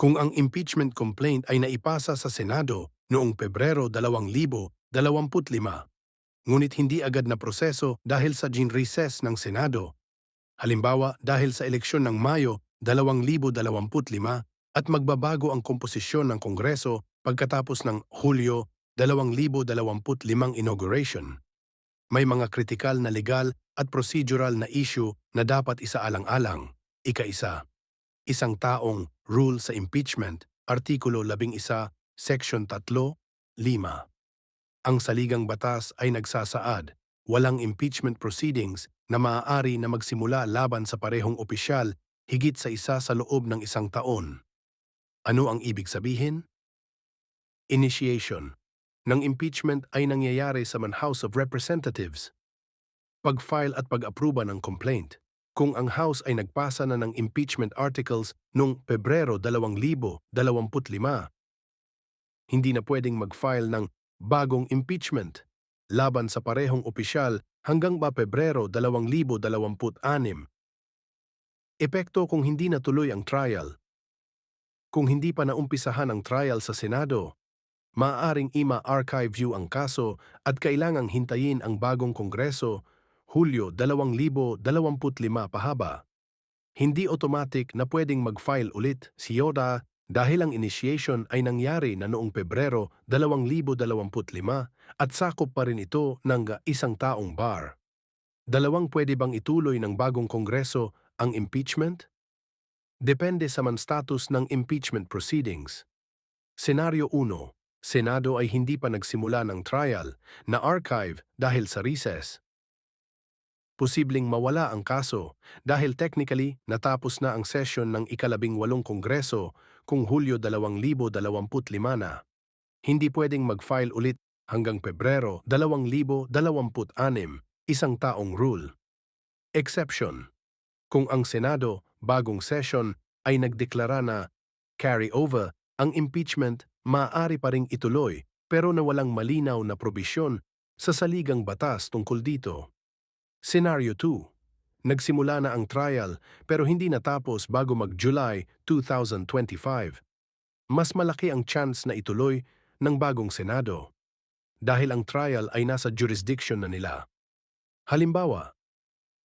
Kung ang impeachment complaint ay naipasa sa Senado noong Pebrero 2025, ngunit hindi agad na proseso dahil sa gin recess ng Senado, halimbawa dahil sa eleksyon ng Mayo 2025 at magbabago ang komposisyon ng Kongreso pagkatapos ng Hulyo 2025 inauguration. May mga kritikal na legal at procedural na issue na dapat isaalang-alang. Ika-isa, isang taong rule sa impeachment, Artikulo 11, Section 3, 5. Ang saligang batas ay nagsasaad, walang impeachment proceedings na maaari na magsimula laban sa parehong opisyal higit sa isa sa loob ng isang taon. Ano ang ibig sabihin? Initiation ng impeachment ay nangyayari sa Man House of Representatives. Pag-file at pag-aproba ng complaint. Kung ang House ay nagpasa na ng impeachment articles noong Pebrero 2025, hindi na pwedeng mag-file ng bagong impeachment laban sa parehong opisyal hanggang ba Pebrero 2026. Epekto kung hindi natuloy ang trial. Kung hindi pa naumpisahan ang trial sa Senado, maaaring ima-archive view ang kaso at kailangang hintayin ang bagong Kongreso Hulyo 2025 pahaba. Hindi automatic na pwedeng mag-file ulit si Yoda dahil ang initiation ay nangyari na noong Pebrero 2025 at sakop pa rin ito ng isang taong bar. Dalawang pwede bang ituloy ng bagong Kongreso ang impeachment? Depende sa man status ng impeachment proceedings. Senaryo 1. Senado ay hindi pa nagsimula ng trial na archive dahil sa recess. Posibleng mawala ang kaso dahil technically natapos na ang session ng ikalabing walong kongreso kung Hulyo 2025 na. Hindi pwedeng mag-file ulit hanggang Pebrero 2026, isang taong rule. Exception. Kung ang Senado, bagong session, ay nagdeklara na carry over, ang impeachment maaari pa ring ituloy pero na walang malinaw na probisyon sa saligang batas tungkol dito. Scenario 2. Nagsimula na ang trial pero hindi natapos bago mag-July 2025. Mas malaki ang chance na ituloy ng bagong Senado dahil ang trial ay nasa jurisdiction na nila. Halimbawa,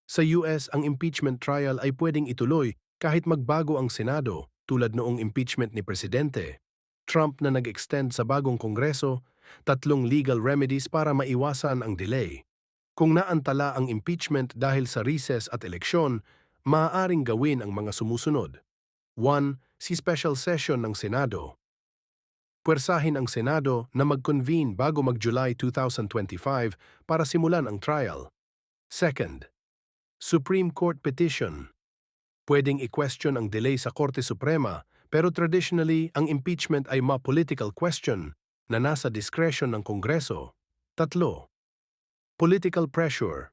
sa US ang impeachment trial ay pwedeng ituloy kahit magbago ang Senado tulad noong impeachment ni Presidente. Trump na nag-extend sa bagong Kongreso, tatlong legal remedies para maiwasan ang delay. Kung naantala ang impeachment dahil sa recess at eleksyon, maaaring gawin ang mga sumusunod. 1. Si special session ng Senado. Pwersahin ang Senado na mag-convene bago mag-July 2025 para simulan ang trial. Second, Supreme Court Petition. Pwedeng i-question ang delay sa Korte Suprema pero traditionally ang impeachment ay ma-political question na nasa discretion ng Kongreso. Tatlo, Political Pressure.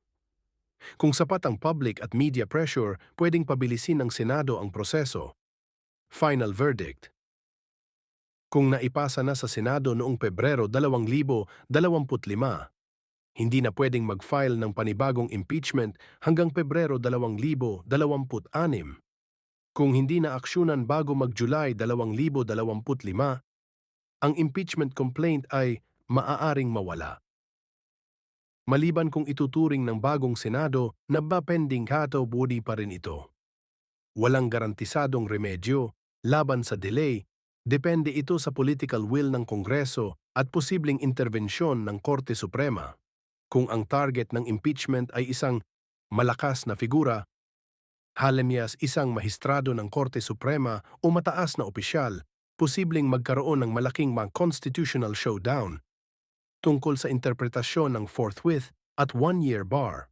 Kung sapat ang public at media pressure, pwedeng pabilisin ng Senado ang proseso. Final Verdict. Kung naipasa na sa Senado noong Pebrero 2025, hindi na pwedeng mag-file ng panibagong impeachment hanggang Pebrero 2026. Kung hindi na aksyonan bago mag-July 2025, ang impeachment complaint ay maaaring mawala. Maliban kung ituturing ng bagong Senado na ba pending kato budi pa rin ito. Walang garantisadong remedyo laban sa delay, depende ito sa political will ng Kongreso at posibleng intervensyon ng Korte Suprema kung ang target ng impeachment ay isang malakas na figura, halimyas isang mahistrado ng Korte Suprema o mataas na opisyal, posibleng magkaroon ng malaking mga constitutional showdown tungkol sa interpretasyon ng forthwith at one-year bar.